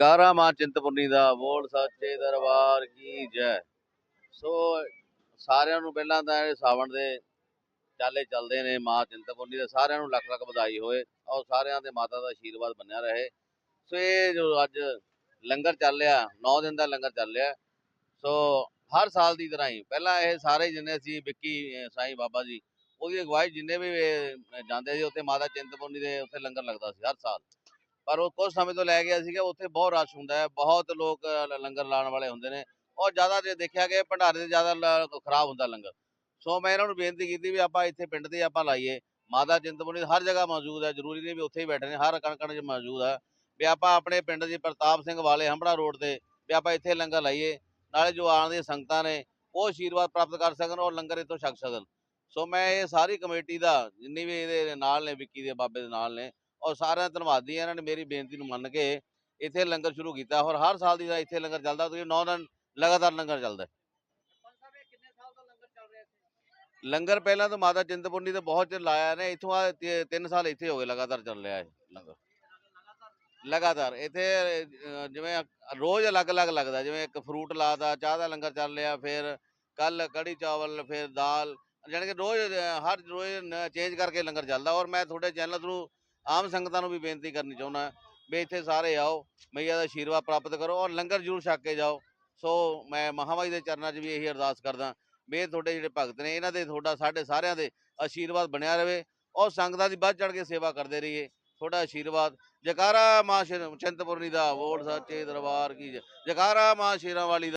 ਕਾਰਾ ਮਾਂ ਚਿੰਤਪੁਰਨੀ ਦਾ ਬੋਲ, ਸੱਚੇ ਦਰਬਾਰ ਕੀ ਜੈ। ਸੋ ਸਾਰਿਆਂ ਨੂੰ ਪਹਿਲਾਂ ਤਾਂ ਇਹ ਸਾਵਣ ਦੇ ਚਾਲੇ ਚੱਲਦੇ ਨੇ ਮਾਂ ਚਿੰਤਪੁਰਨੀ ਦੇ, ਸਾਰਿਆਂ ਨੂੰ ਲੱਖ ਲੱਖ ਵਧਾਈ ਹੋਏ ਔਰ ਸਾਰਿਆਂ ਦੇ ਮਾਤਾ ਦਾ ਆਸ਼ੀਰਵਾਦ ਬਣਿਆ ਰਹੇ। ਸੋ ਇਹ ਜੋ ਅੱਜ ਲੰਗਰ ਚੱਲ ਰਿਹਾ 9 ਦਿਨ ਦਾ ਲੰਗਰ ਚੱਲ ਰਿਹਾ ਸੋ ਹਰ ਸਾਲ ਦੀ ਤਰ੍ਹਾਂ ਹੀ। ਪਹਿਲਾਂ ਇਹ ਸਾਰੇ ਜਿੰਨੇ ਸੀ ਵਿੱਕੀ, ਅਹ, ਸਾਈਂ ਬਾਬਾ ਜੀ, ਉਹਦੀ ਅਗਵਾਈ ਜਿੰਨੇ ਵੀ ਇਹ ਜਾਂਦੇ ਸੀ, ਉੱਥੇ ਮਾਤਾ ਚਿੰਤਪੁਰਨੀ ਦੇ ਉੱਥੇ ਲੰਗਰ ਲੱਗਦਾ ਸੀ ਹਰ ਸਾਲ। ਪਰ ਉਹ ਕੁਝ ਸਮੇਂ ਤੋਂ ਲੈ ਗਿਆ ਸੀਗਾ, ਉੱਥੇ ਬਹੁਤ ਰਸ਼ ਹੁੰਦਾ ਹੈ, ਬਹੁਤ ਲੋਕ ਲੰਗਰ ਲਾਉਣ ਵਾਲੇ ਹੁੰਦੇ ਨੇ। ਔਰ ਜ਼ਿਆਦਾ ਜੇ ਦੇਖਿਆ ਗਿਆ, ਭੰਡਾਰੇ 'ਤੇ ਜ਼ਿਆਦਾ ਲ- ਖਰਾਬ ਹੁੰਦਾ ਲੰਗਰ। ਸੋ ਮੈਂ ਇਹਨਾਂ ਨੂੰ ਬੇਨਤੀ ਕੀਤੀ ਵੀ ਆਪਾਂ ਇੱਥੇ ਪਿੰਡ ਦੇ ਆਪਾਂ ਲਾਈਏ। ਮਾਤਾ ਚਿੰਤਪੁਰਨੀ ਹਰ ਜਗ੍ਹਾ ਮੌਜੂਦ ਹੈ, ਜ਼ਰੂਰੀ ਨਹੀਂ ਵੀ ਉੱਥੇ ਹੀ ਬੈਠੇ ਨੇ, ਹਰ ਕਣ ਕਣ 'ਚ ਮੌਜੂਦ ਹੈ। ਵੀ ਆਪਾਂ ਆਪਣੇ ਪਿੰਡ ਦੀ ਪ੍ਰਤਾਪ ਸਿੰਘ ਵਾਲੇ ਹੰਬੜਾ ਰੋਡ ਤੇ ਵੀ ਆਪਾਂ ਇੱਥੇ ਲੰਗਰ ਲਾਈਏ। ਨਾਲੇ ਜੋ ਆਉਣ ਦੀਆਂ ਸੰਗਤਾਂ ਨੇ, ਉਹ ਆਸ਼ੀਰਵਾਦ ਪ੍ਰਾਪਤ ਕਰ ਸਕਣ ਔਰ ਲੰਗਰ ਇੱਥੋਂ ਛਕ ਸਕਣ। ਸੋ ਮੈਂ ਇਹ ਸਾਰੀ ਕਮੇਟੀ ਦਾ, ਜਿੰਨੀ ਵੀ ਇਹਦੇ ਨਾਲ ਨੇ, ਵਿੱਕੀ ਦੇ ਬਾਬੇ ਦੇ ਨਾਲ ਨੇ ਔਰ ਸਾਰਿਆਂ ਦਾ ਧੰਨਵਾਦੀ ਹਾਂ ਇਹਨਾਂ ਨੇ ਮੇਰੀ ਬੇਨਤੀ ਨੂੰ ਮੰਨ ਕੇ ਇੱਥੇ ਲੰਗਰ ਸ਼ੁਰੂ ਕੀਤਾ। ਔਰ ਹਰ ਸਾਲ ਦੀ ਤਰ੍ਹਾਂ ਇੱਥੇ ਲੰਗਰ ਚੱਲਦਾ, ਤੁਸੀਂ 9 ਦਿਨ ਲਗਾਤਾਰ ਲੰਗਰ ਚੱਲਦਾ ਲੰਗਰ ਪਹਿਲਾਂ ਤਾਂ ਮਾਤਾ ਚਿੰਤਪੁਰਨੀ ਤੇ ਬਹੁਤ ਚਿਰ ਲਾਇਆ ਨੇ, ਇੱਥੋਂ ਆ 3 ਸਾਲ ਇੱਥੇ ਹੋ ਗਏ ਲਗਾਤਾਰ ਚੱਲ ਰਿਹਾ ਹੈ ਲੰਗਰ। ਲਗਾਤਾਰ, ਇੱਥੇ ਜਿਵੇਂ ਰੋਜ਼ ਅਲੱਗ-ਅਲੱਗ ਲੱਗਦਾ, ਜਿਵੇਂ ਇੱਕ ਫਰੂਟ ਲਾਦਾ ਚਾਹ ਦਾ ਲੰਗਰ ਚੱਲ ਰਿਹਾ, ਫਿਰ ਕੱਲ ਕੜੀ ਚਾਵਲ, ਫਿਰ ਦਾਲ, ਜਾਣੀ ਕਿ ਰੋਜ਼ ਹਰ ਰੋਜ਼ ਚੇਂਜ ਕਰਕੇ ਲੰਗਰ ਚੱਲਦਾ ਔਰ ਮੈਂ ਤੁਹਾਡੇ ਚੈਨਲ ਥਰੂ ਆਮ ਸੰਗਤਾਂ ਨੂੰ ਵੀ ਬੇਨਤੀ ਕਰਨੀ ਚਾਹੁੰਦਾ ਵੀ ਇੱਥੇ ਸਾਰੇ ਆਓ, ਮਈਆ ਦਾ ਆਸ਼ੀਰਵਾਦ ਪ੍ਰਾਪਤ ਕਰੋ ਔਰ ਲੰਗਰ ਜ਼ਰੂਰ ਛਕ ਕੇ ਜਾਓ। ਸੋ ਮੈਂ ਮਹਾਮਾਈ ਦੇ ਚਰਨਾਂ 'ਚ ਵੀ ਇਹੀ ਅਰਦਾਸ ਕਰਦਾ ਵੀ ਇਹ ਤੁਹਾਡੇ ਜਿਹੜੇ ਭਗਤ ਨੇ, ਇਹਨਾਂ ਦੇ ਤੁਹਾਡਾ, ਸਾਡੇ ਸਾਰਿਆਂ ਦੇ ਆਸ਼ੀਰਵਾਦ ਬਣਿਆ ਰਵੇ ਔਰ ਸੰਗਤਾਂ ਦੀ ਵੱਧ ਚੜ ਕੇ ਸੇਵਾ ਕਰਦੇ ਰਹੀਏ। ਤੁਹਾਡਾ ਆਸ਼ੀਰਵਾਦ ਜਕਾਰਾ ਮਾਂ ਸ਼ਿਰ- ਚਿੰਤਪੁਰਨੀ ਦਾ ਵੋਟ, ਸੱਚੇ ਦਰਬਾਰ ਕੀ ਜਕਾਰਾ ਮਾਂ ਸ਼ੇਰਾਂ ਵਾਲੀ ਦਾ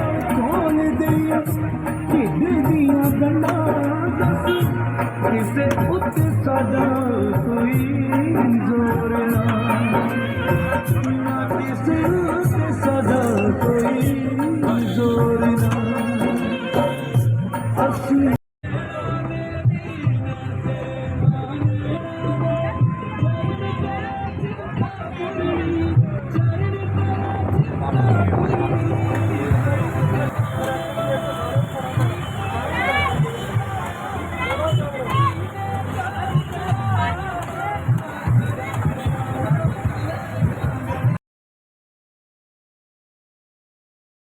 ਕਿਸੇ ਉੱਤੇ ਸਾਡਾ ਕੋਈ ਜ਼ੋਰ ਨਾ। ਨਾ ਕਿਸੇ